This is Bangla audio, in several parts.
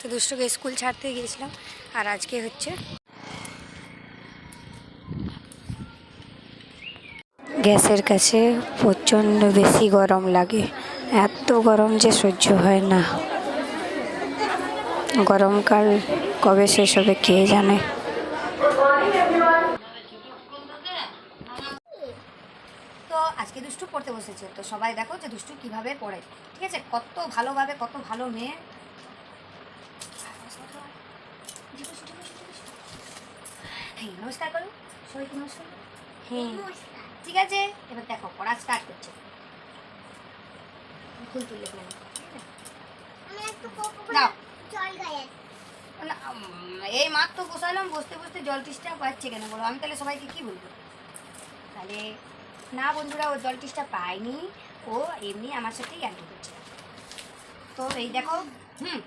তো দুষ্টুকে স্কুল ছাড়তে গিয়েছিলাম। আর আজকে হচ্ছে গ্যাসের কাছে প্রচণ্ড বেশি গরম লাগে। এত গরম যে সহ্য হয় না। গরমকাল কবে শেষ হবে কে জানে? তো আজকে দুষ্টু পড়তে বসেছে। তো সবাই দেখো যে দুষ্টু কীভাবে পড়ে। ঠিক আছে? কত ভালোভাবে, কত ভালো মেয়ে হ্যাঁ নমস্কার করো সবাইকে নমস্কার। হ্যাঁ। ঠিক আছে এবার দেখো পড়া স্টার্ট করছে। ফুল তুলে ফেলে দাও। এই মাত্র বসালাম বসতে বসতে জল টিসটা পাচ্ছে কেন বলো? আমি তাহলে সবাইকে কি বলব? তাহলে না বন্ধুরা ও জল টিসটা পায়নি। ও এমনি আমার সাথেই অ্যান্টি করছে। তো এই দেখো হুম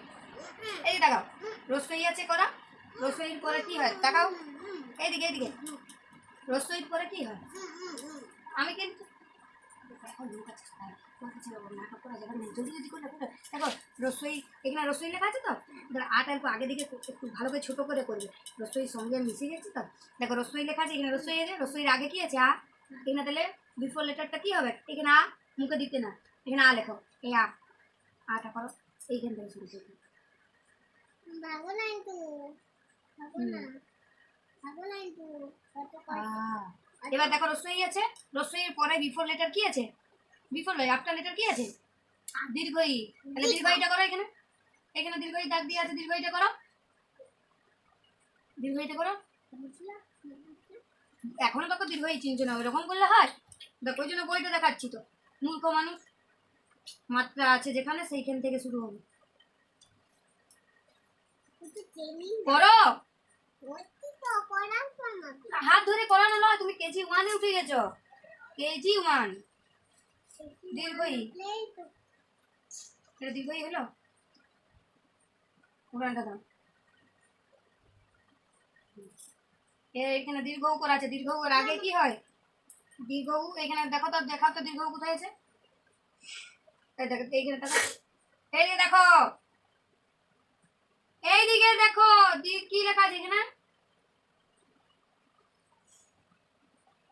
এই দেখাও রসই আছে করা? রসইয়ের পরে কি হয়? দেখাও এইদিকে এইদিকে। রসইয়ের পরে কি হয়? আমি কিন্তু লেখো। দেখো রসই এখানে রসই লেখা আছে তো? আগে দিকে ভালো করে ছোটো করে করবে। সঙ্গে মিশে গেছে তো? দেখো রসই লেখা আছে, এখানে রসই আছে। আগে কি আছে তাহলে বিফোর লেটারটা কি হবে? এখানে আ, মুখে দিতে না। এখানে আ লেখো। এই আ। আটা করো। এইখান থেকে শুরু এবার দেখো রসই আছে। রসইয়ের পরে বিফোর লেটার কি আছে? বিফোর নয় আফটার লেটার কি আছে? দীর্ঘই। তাহলে দীর্ঘইটা করো এখানে। এখানে দীর্ঘই দাগ দিয়ে আছে, দীর্ঘইটা করো। দীর্ঘইটা করো। এখনও তোকে দীর্ঘই চিনছো না ওরকম করলে হয়? দেখো, ওই জন্য বইটা দেখাচ্ছি তো। মূর্খ মানুষ। মাত্রা আছে যেখানে, সেইখান থেকে শুরু হবে। করো। হাত ধরে করানো নয়, তুমি কেজি ওয়ানে উঠে গেছো। কেজি ওয়ান দীর্ঘই। এটা দীর্ঘই হলো? উড়ানটা দাও। এখানে দীর্ঘ করা আছে, দীর্ঘ আগে কি হয়? দীর্ঘ এখানে দেখো তো, দেখাও তো দীর্ঘ কোথায় আছে। এই দেখো, এইখানে দেখো। এই দেখো। এই দিকে দেখো কি লেখা আছে এখানে?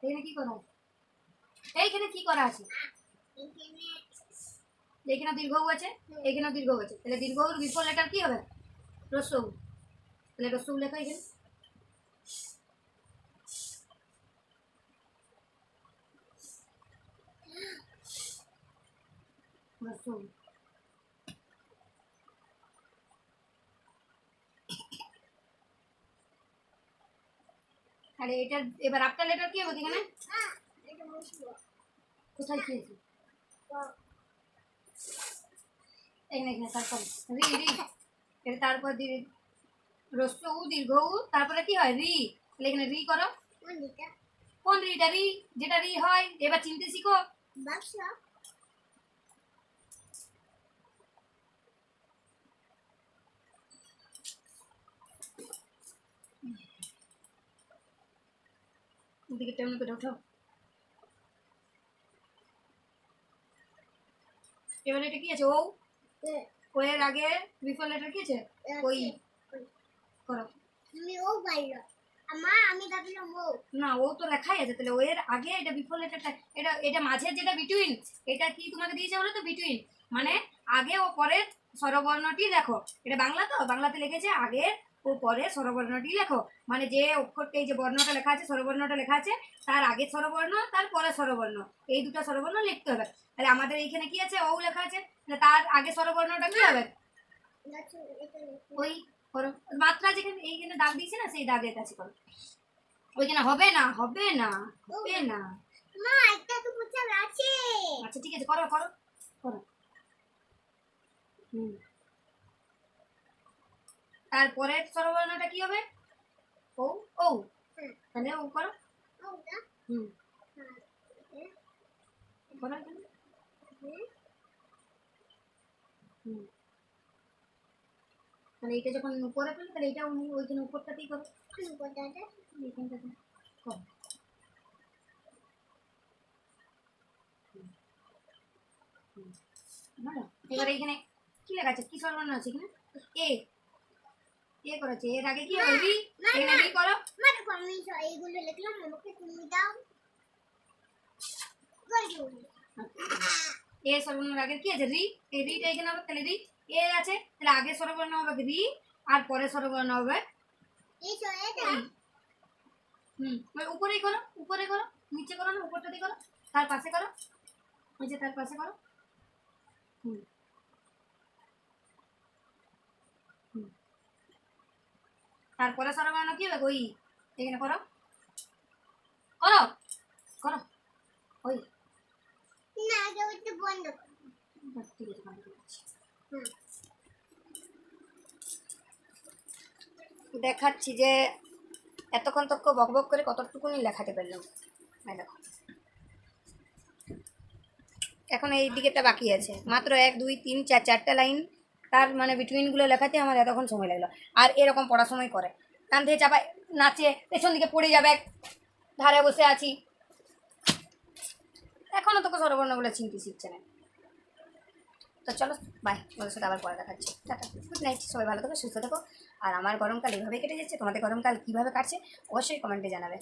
এখানে কি করা আছে? এইখানে কি করা আছে? এখানে দীর্ঘ আছে এখানে দীর্ঘ আছে। তাহলে দীর্ঘ বিফল লেটার কি হবে? রসৌ তাহলে রসৌ লেখা এখানে। রসৌ আরে এটার এবার আফটার লেটার কি হবে এখানে? হ্যাঁ এটা কোথায় এখানে এখানে তারপর রি রি। এটা তারপর দি রস্য উ দীর্ঘ উ তারপরে কি হয়? রি। তাহলে এখানে রি করো। কোন রিটা? রি যেটা রি হয় এবার চিনতে শিখো। দিকে তেমন করে এবার এটা কি আছে? ও? ও এর আগে লেটার কি আছে? ওই করো। আমি ও আমার আমি ভাবলাম ও। না ও তো লেখাই আছে। তাহলে ও এর আগে এটা বিফল লেটারটা এটা এটা মাঝে যেটা বিটুইন এটা কি তোমাকে দিয়েছে বলো তো? বিটুইন মানে আগে ও পরের স্বরবর্ণটি লেখো। এটা বাংলা তো? বাংলাতে লিখেছে আগে পরে স্বরবর্ণটি লেখো। মানে যে অক্ষরটা এই যে বর্ণটা লেখা আছে স্বরবর্ণটা লেখা আছে তার আগে স্বরবর্ণ তার পরে স্বরবর্ণ। এই দুটো স্বরবর্ণ লিখতে হবে। তাহলে আমাদের এইখানে কি আছে? ও লেখা আছে। তাহলে তার আগে স্বরবর্ণটা কি হবে? ওই করো। মাত্রা যেখানে এইখানে দাগ দিয়েছে না সেই দাগের কাছে করো। ওইখানে হবে না হবে না হবে না। মা একটা তো আছে। আচ্ছা ঠিক আছে করো করো করো। হুম। তারপরে স্বরবর্ণটা কি হবে? ও ও তাহলে ও করো। হুম। করো হুম। তাহলে এটা যখন উপরে পেলে তাহলে এটা উনি ওইখানে উপরটাতেই করো। কোথাটা এইখানটাতে। করো। এবার এইখানে কি লেখা আছে? কি স্বরবর্ণ আছে এখানে? এ। এ করেছে এর আগে কি হবে রি এখানে রি করো। মানে আমি এইগুলো লিখলাম আমাকে তুমি দাও। এ সর্বর্ণের আগে কি আছে রি? এই রিটা এখানে হবে তাহলে রি। এ আছে তাহলে আগে সর্বর্ণ হবে রি আর পরে সর্বর্ণ হবে। এই তো এটা। হুম। উপরেই করো উপরে করো নিচে করো না উপরটা দিয়ে করো। তার পাশে করো। ওই যে তার পাশে করো। হুম। তারপরে সর্বর্ণ কি হবে? ওই এখানে করো। করো। করো। ওই। না আগে ওইটা বন্ধ। ঠিক আছে বন্ধ দেখাচ্ছি যে এতক্ষণ তক বক বক করে কতটুকুনি লেখাতে পারলাম। এই দেখো। এখন এই দিকেটা বাকি আছে। মাত্র এক দুই তিন চার চারটা লাইন তার মানে বিটুইনগুলো লেখাতে আমার এতক্ষণ সময় লাগল। আর এরকম সময় করে। কান থেকে চাপায় নাচে পেছন দিকে পড়ে যাবে ধারে বসে আছি। এখনও তোকে সর্বর্ণগুলো চিনতে শিখছে না। তো চলো বাই তোমাদের সাথে আবার পরে দেখাচ্ছি। টাটা। গুড নাইট সবাই ভালো থাকো, সুস্থ থাকো। আর আমার গরমকাল এভাবে কেটে যাচ্ছে, তোমাদের গরমকাল কীভাবে কাটছে, অবশ্যই কমেন্টে জানাবে।